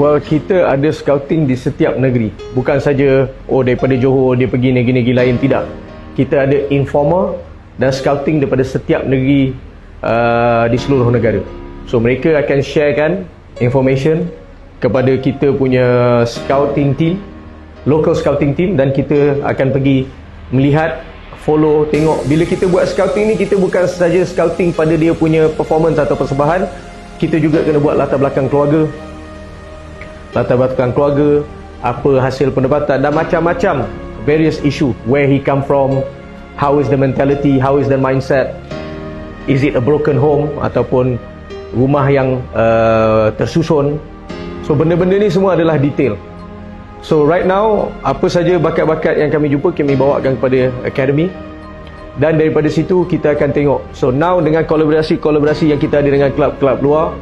Well, kita ada scouting di setiap negeri. Bukan saja, oh daripada Johor dia pergi negeri-negeri lain. Tidak. Kita ada informal dan scouting daripada setiap negeri uh, di seluruh negara. So, mereka akan sharekan information kepada kita punya scouting team, local scouting team dan kita akan pergi melihat, follow, tengok. Bila kita buat scouting ni, kita bukan saja scouting pada dia punya performance atau persembahan, kita juga kena buat latar belakang keluarga, latar belakang keluarga, apa hasil pendapatan dan macam-macam various issue where he come from, how is the mentality, how is the mindset, is it a broken home ataupun rumah yang uh, tersusun. So benda-benda ni semua adalah detail. So right now apa saja bakat-bakat yang kami jumpa kami bawakan kepada academy dan daripada situ kita akan tengok. So now dengan kolaborasi-kolaborasi yang kita ada dengan klub-klub luar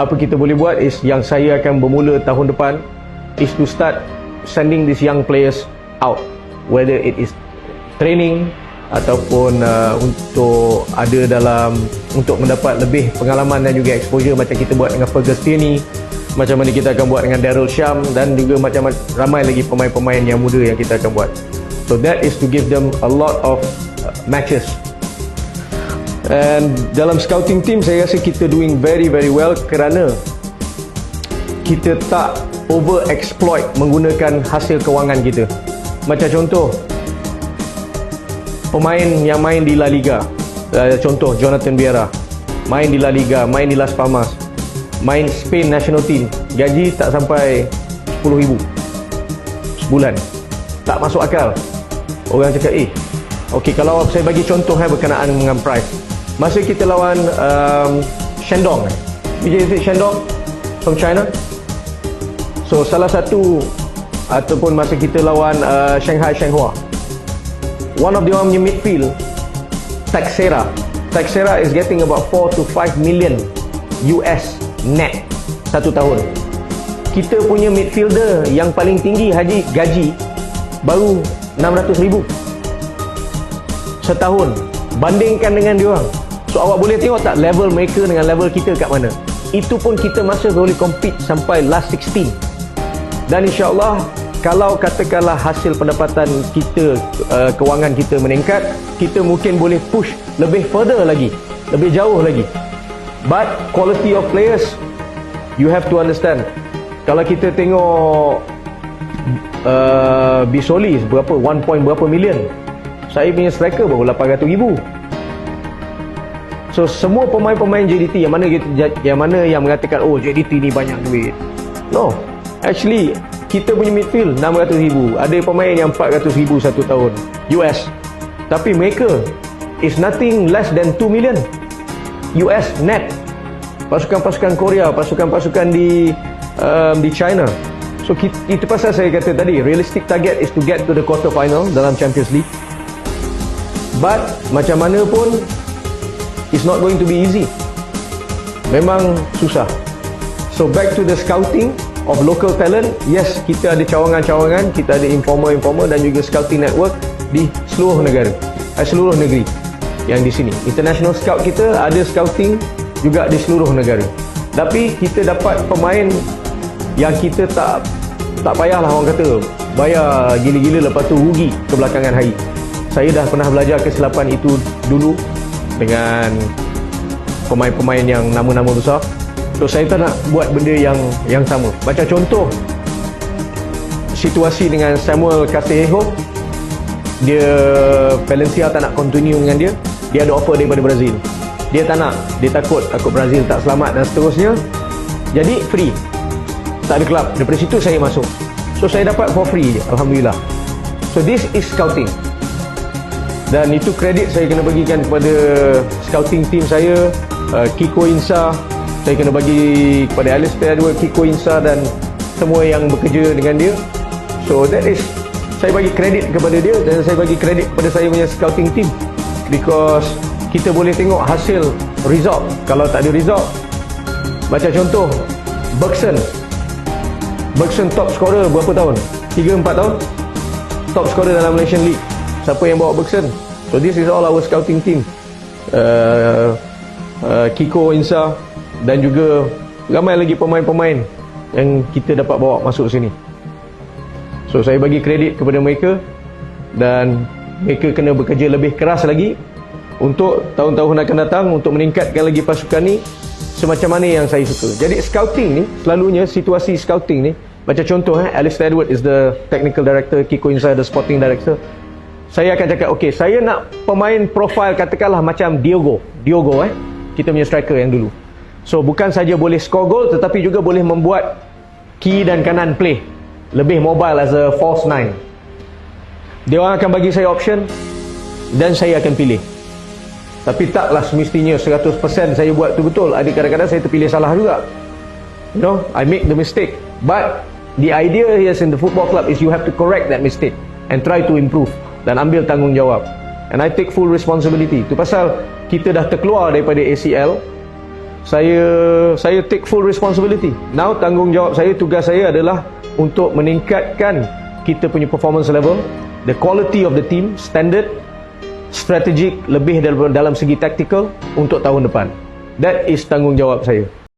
apa kita boleh buat is yang saya akan bermula tahun depan is to start sending these young players out. Whether it is training ataupun uh, untuk ada dalam untuk mendapat lebih pengalaman dan juga exposure macam kita buat dengan Fergus Tierney macam mana kita akan buat dengan Daryl Sham dan juga macam ramai lagi pemain-pemain yang muda yang kita akan buat. So that is to give them a lot of uh, matches And dalam scouting team saya rasa kita doing very very well kerana kita tak over exploit menggunakan hasil kewangan kita. Macam contoh pemain yang main di La Liga. Uh, contoh Jonathan Vieira main di La Liga, main di Las Palmas, main Spain national team, gaji tak sampai 10,000 sebulan. Tak masuk akal. Orang cakap, "Eh, okey kalau saya bagi contoh eh berkenaan dengan price Masa kita lawan um, Shandong. Is Shandong from China? So salah satu Ataupun masa kita lawan uh, Shanghai Shenhua One of the orang punya midfield Texera Texera is getting about 4 to 5 million US net Satu tahun. Kita punya midfielder yang paling tinggi haji gaji Baru 600 ribu. Setahun Bandingkan dengan dia orang So awak boleh tengok tak level mereka dengan level kita kat mana. Itu pun kita masih boleh compete sampai last 16. Dan insyaAllah kalau katakanlah hasil pendapatan kita, uh, kewangan kita meningkat, kita mungkin boleh push lebih further lagi. Lebih jauh lagi. But quality of players, you have to understand. Kalau kita tengok uh, Bisolis berapa, 1 point berapa million. Saya punya striker baru 800 ribu. So semua pemain-pemain JDT yang mana yang mana yang mengatakan oh JDT ni banyak duit. No. Actually kita punya midfield 600 ribu. Ada pemain yang 400 ribu satu tahun. US Tapi mereka Is nothing less than 2 million. US net. Pasukan-pasukan Korea Pasukan-pasukan di um, Di China. So itu pasal saya kata tadi Realistic target is to get to the quarter final Dalam Champions League But Macam mana pun It's not going to be easy. Memang susah. So back to the scouting of local talent. Yes, kita ada cawangan-cawangan, kita ada informal-informal dan juga scouting network di seluruh negara. Eh, seluruh negeri yang di sini. International scout kita ada scouting juga di seluruh negara. Tapi kita dapat pemain yang kita tak tak payahlah orang kata bayar gila-gila lepas tu rugi kebelakangan hari. Saya dah pernah belajar kesilapan itu dulu dengan pemain-pemain yang nama-nama besar. So saya tak nak buat benda yang yang sama. Macam contoh situasi dengan Samuel Casejo dia Valencia tak nak continue dengan dia. Dia ada offer daripada Brazil. Dia tak nak. Dia takut takut Brazil tak selamat dan seterusnya. Jadi free. Tak ada club. Daripada situ saya masuk. So saya dapat for free Alhamdulillah. So this is scouting dan itu kredit saya kena bagikan kepada scouting team saya uh, Kiko Insa. Saya kena bagi kepada Alistair Edward Kiko Insa dan semua yang bekerja dengan dia. So that is saya bagi kredit kepada dia dan saya bagi kredit kepada saya punya scouting team. Because kita boleh tengok hasil result. Kalau tak ada result macam contoh Bergson. Bergson top scorer berapa tahun? 3-4 tahun? Top scorer dalam Malaysian League siapa yang bawa Bergson so this is all our scouting team uh, uh, Kiko Insa dan juga ramai lagi pemain-pemain yang kita dapat bawa masuk sini. So saya bagi kredit kepada mereka dan mereka kena bekerja lebih keras lagi untuk tahun-tahun akan datang untuk meningkatkan lagi pasukan ni semacam mana yang saya suka. Jadi scouting ni selalunya situasi scouting ni macam contoh eh Alistair Edward is the technical director, Kiko Insai the sporting director. Saya akan cakap okey, saya nak pemain profil katakanlah macam Diogo. Diogo eh. Kita punya striker yang dulu. So bukan saja boleh score goal tetapi juga boleh membuat kiri dan kanan play. Lebih mobile as a false nine. Dia orang akan bagi saya option dan saya akan pilih. Tapi taklah semestinya 100% saya buat tu betul. Ada kadang-kadang saya terpilih salah juga. You know, I make the mistake. But the idea here in the football club is you have to correct that mistake and try to improve dan ambil tanggungjawab. And I take full responsibility. Tu pasal kita dah terkeluar daripada ACL. Saya saya take full responsibility. Now tanggungjawab saya, tugas saya adalah untuk meningkatkan kita punya performance level, the quality of the team, standard, strategic lebih dalam, dalam segi tactical untuk tahun depan. That is tanggungjawab saya.